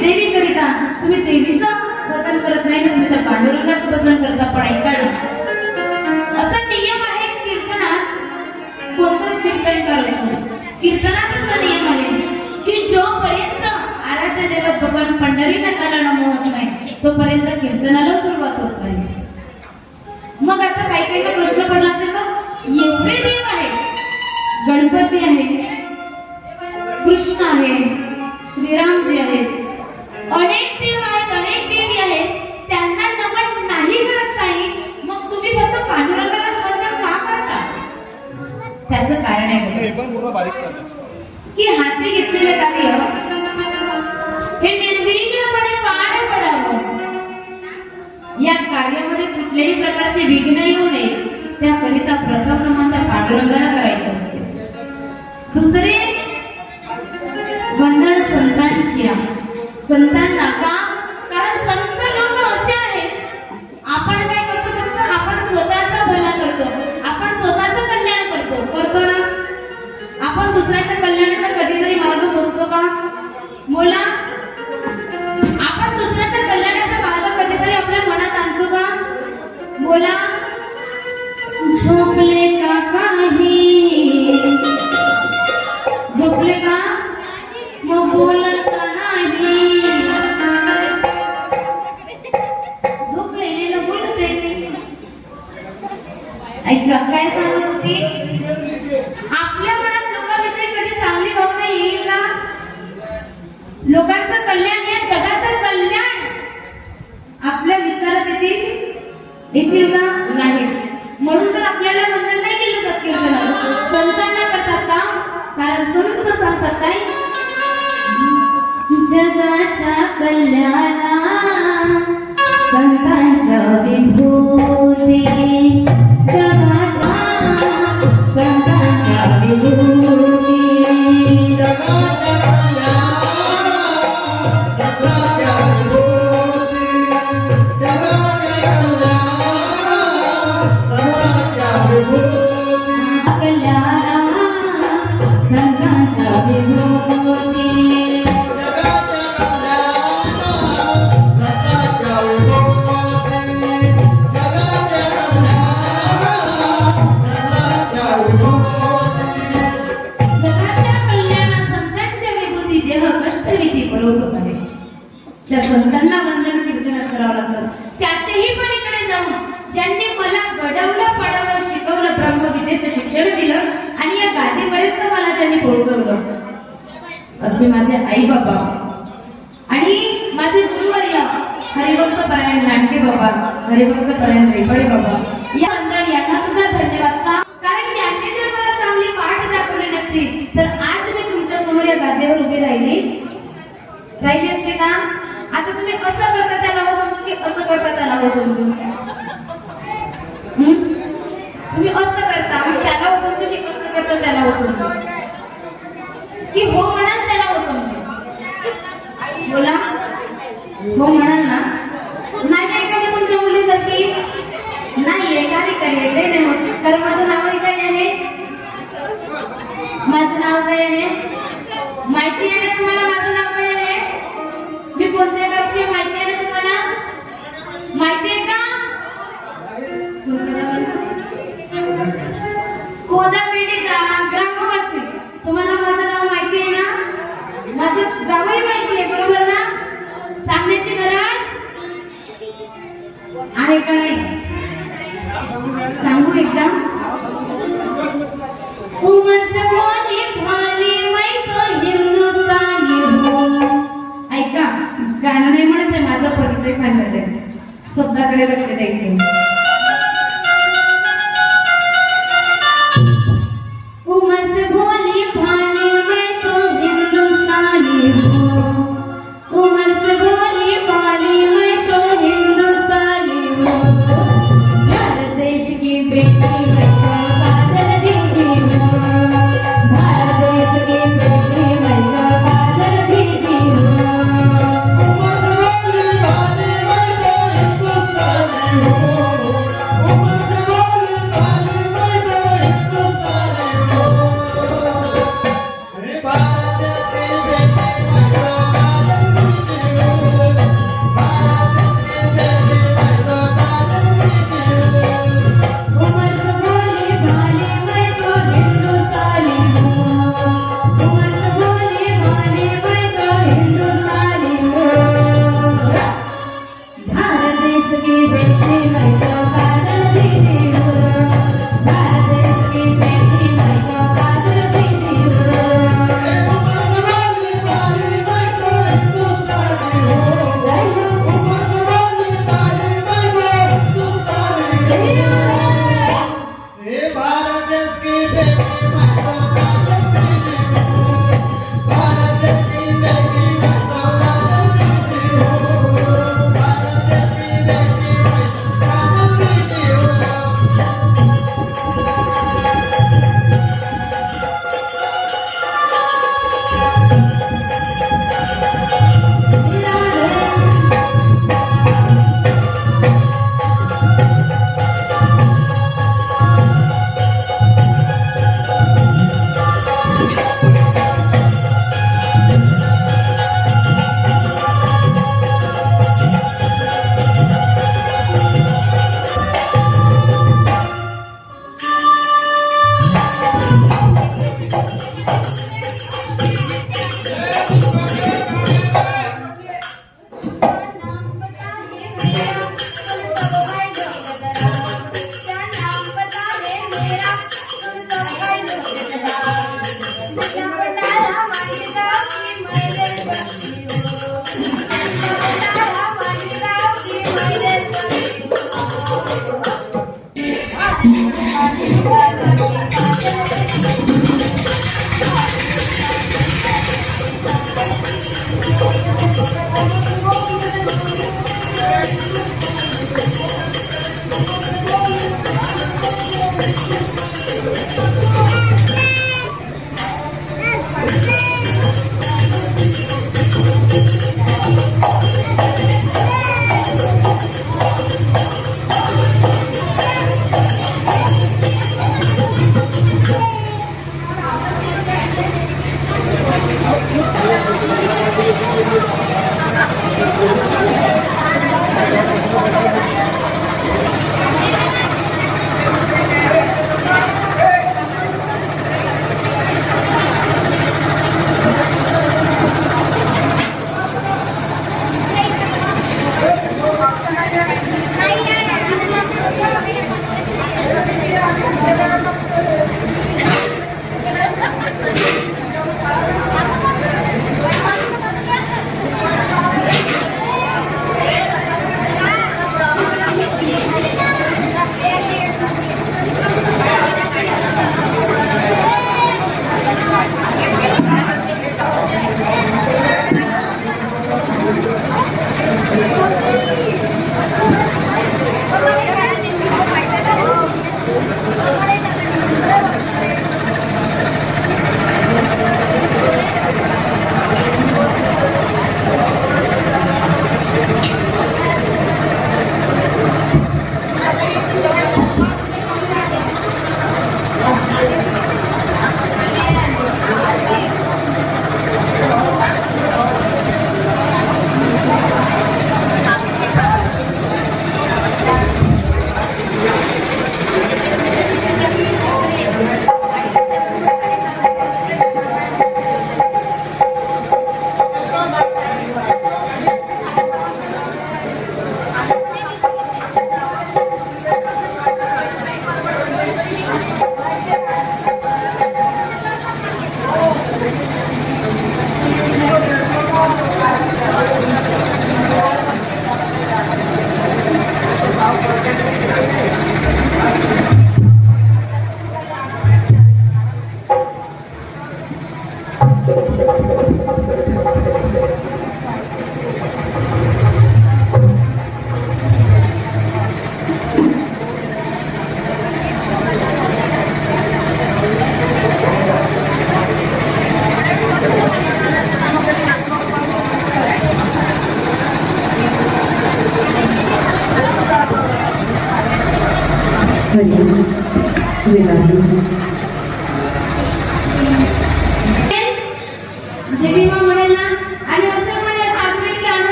देवी करिता. तुम्ही देवीचं वतन करत नाही ना तुम्ही त्या पांडुरंगाचं वतन करता पण ऐका असा नियम आहे कीर्तनात कोणतंच कीर्तनकार असतो कीर्तनात असा नियम आहे की जोपर्यंत आराध्य देवत भगवान पंढरीनाथाला नमो होत नाही तोपर्यंत कीर्तनाला सुरुवात होत नाही. मग आता काही काही प्रश्न पडला असेल मग एवढे देव आहेत गणपती आहे कृष्ण आहे श्रीरामजी आहेत अनेक देव आहेत अनेक देवी आहेत. त्यांना नमन नाही करत नाही मग तुम्ही फक्त पांडुरंगाला वंदन का करता? त्याचं कारण आहे. की हाती घेतलेले कार्य हे निर्विघ्नपणे पार पडावं. या कार्यामध्ये कुठल्याही प्रकारचे विघ्न येऊ नये. लोकांचं कल्याण या जगाचं कल्याण. आपल्या विचारात येतील येतील का? नाही. म्हणून तर आपल्याला वंदन नाही केलं जात कीर्तनात संतांना करतात का? कारण संत सांगतात काय? जगाच्या कल्याणा संतांच्या विभू बोला. हो म्हणाल ना. नाही ऐका का मी तुमच्या मुलीसाठी नाही आहे का? येते नाही होत माझं नावही काय आहे? माझं नाव काय आहे? माहिती आहे ना तुम्हाला माझं नाव काय आहे? मी कोणत्या गावची माहिती आहे ना तुम्हाला? माहिती आहे का? आहे का नाही? सांगू एकदा. उमस मोनी भाली मैं तो हिंदुस्तानी हो. ऐका गाणं नाही म्हणत आहे माझा परिचय सांगत आहे. शब्दाकडे लक्ष द्यायचं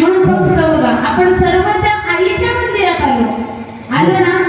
म्हणून बघा आपण सर्व त्या आईच्या मंदिरात आलो. आलो ना?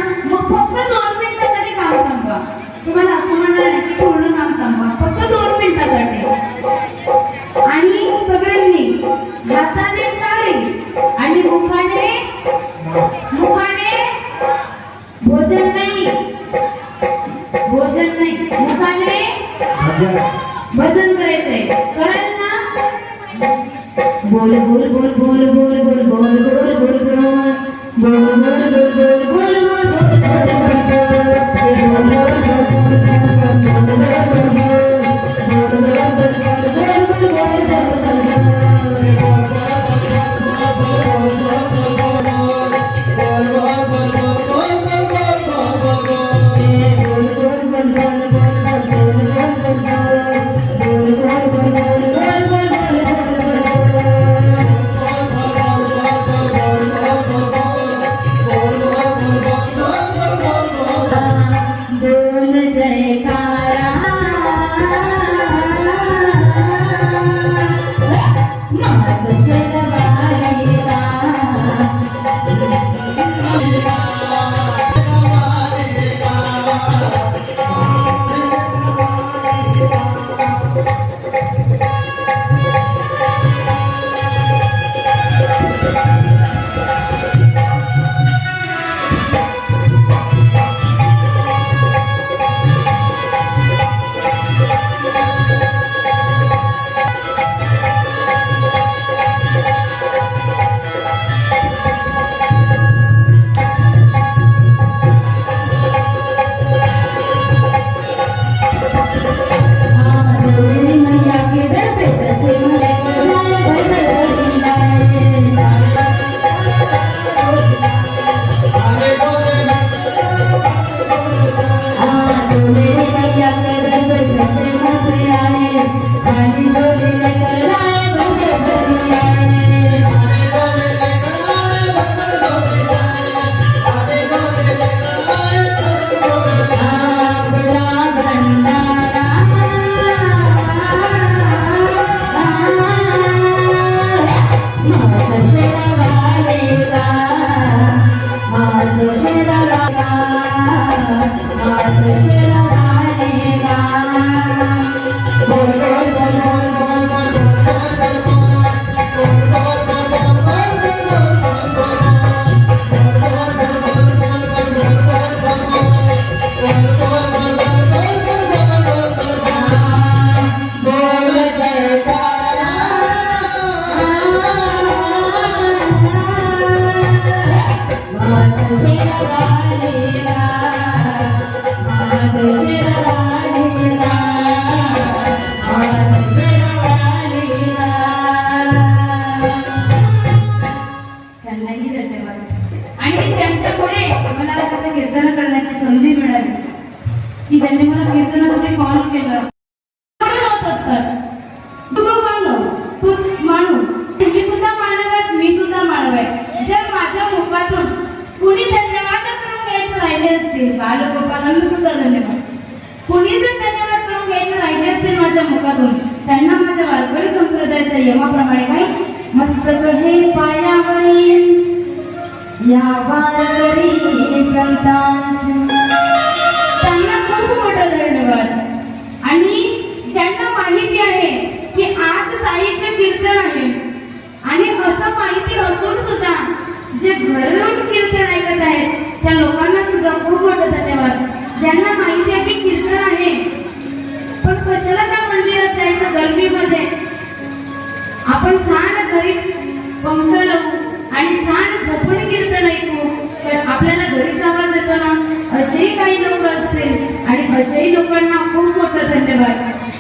असेही काही लोक असतील आणि असेही लोकांना खूप मोठा धन्यवाद.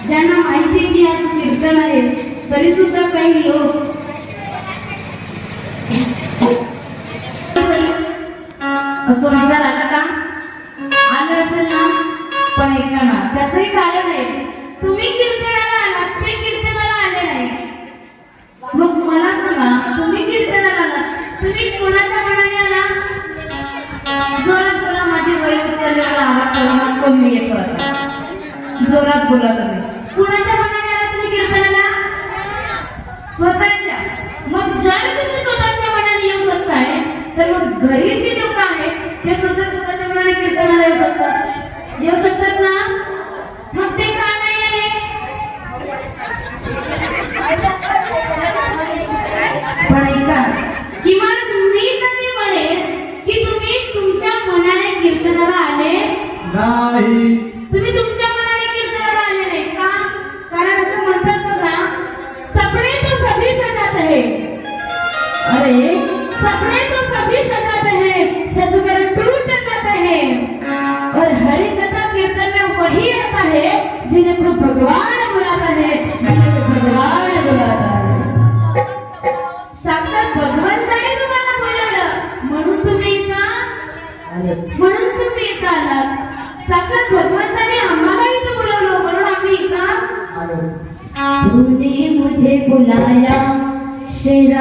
ज्यांना माहिती की आज कीर्तन आहे तरी सुद्धा काही लोक असं विचार आला का आलं असेल ना? पण ऐका ना त्याचही कारण आहे. तुम्ही कीर्तन जोरात बोला तुम्ही कुणाच्या मनाने आला तुम्ही कीर्तनाला? स्वतःच्या. मग जर तुम्ही स्वतःच्या मनाने येऊ शकताय तर मग घरी जे लोक आहेत ते सुद्धा स्वतःच्या मनाने कीर्तनाला येऊ शकतात. येऊ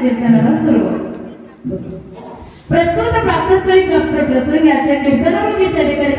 कीर्तनाला सुरुवात. प्रस्तुत प्राप्तस्वरी प्राप्त प्रसंग याच्या कीर्तनामध्ये सेवेकरी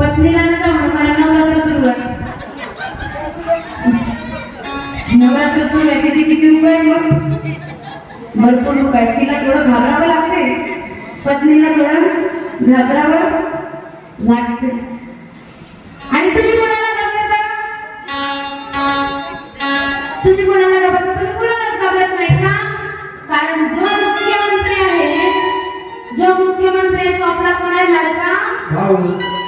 पत्नीला न जाऊ मला नवरात्र सुरू आहे. नवरात्र सुरू आहे त्याचे किती उपाय मग भरपूर उपाय तिला थोडं घाबरावं लागते पत्नीला थोडं घाबरावं लागते आणि तुम्ही कोणाला घाबरता? तुम्ही कोणाला घाबरता? तुम्ही कोणाला घाबरत नाही का? कारण जो मुख्यमंत्री आहे जो मुख्यमंत्री आहे तो आपला कोणाला लाडका?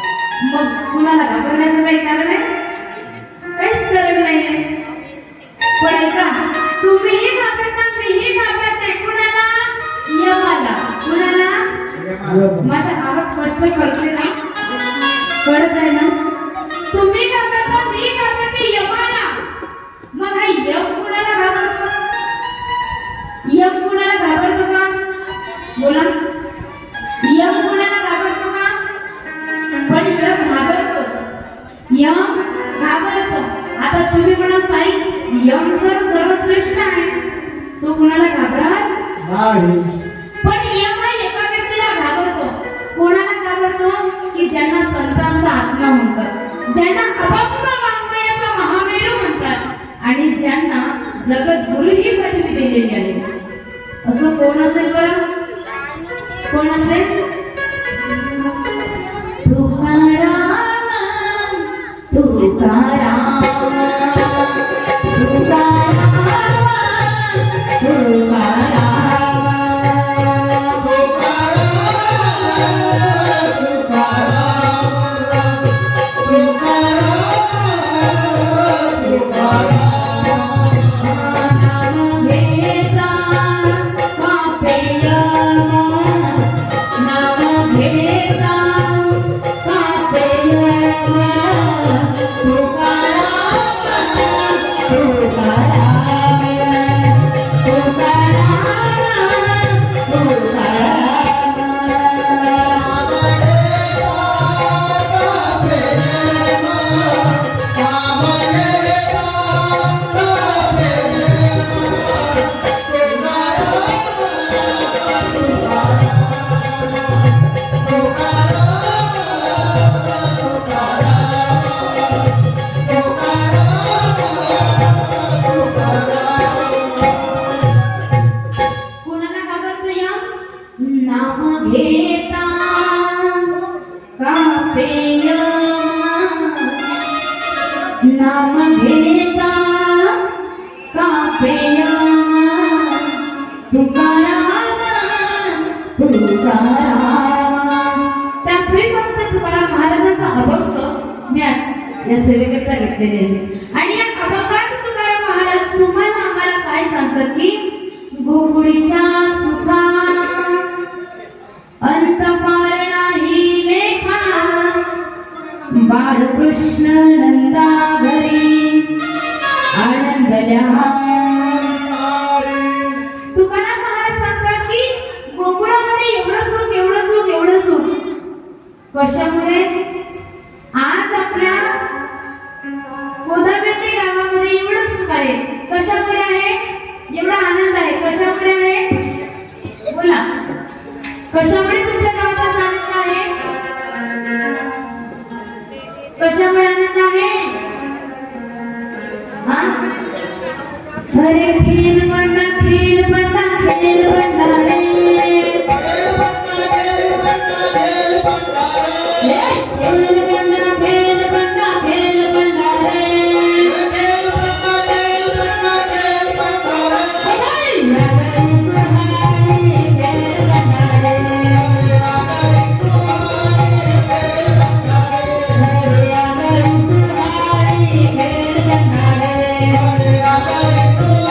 मग कुणाला घाबरण्याचं काही कारण आहे? काहीच कारण नाही पण ऐका तुम्हीही घाबरता मीही घाबरते. कुणाला? यमाला. कुणाला? माझा आवाज स्पष्ट करते ना? कळत आहे ना? वर्षामुळे Hallelujah.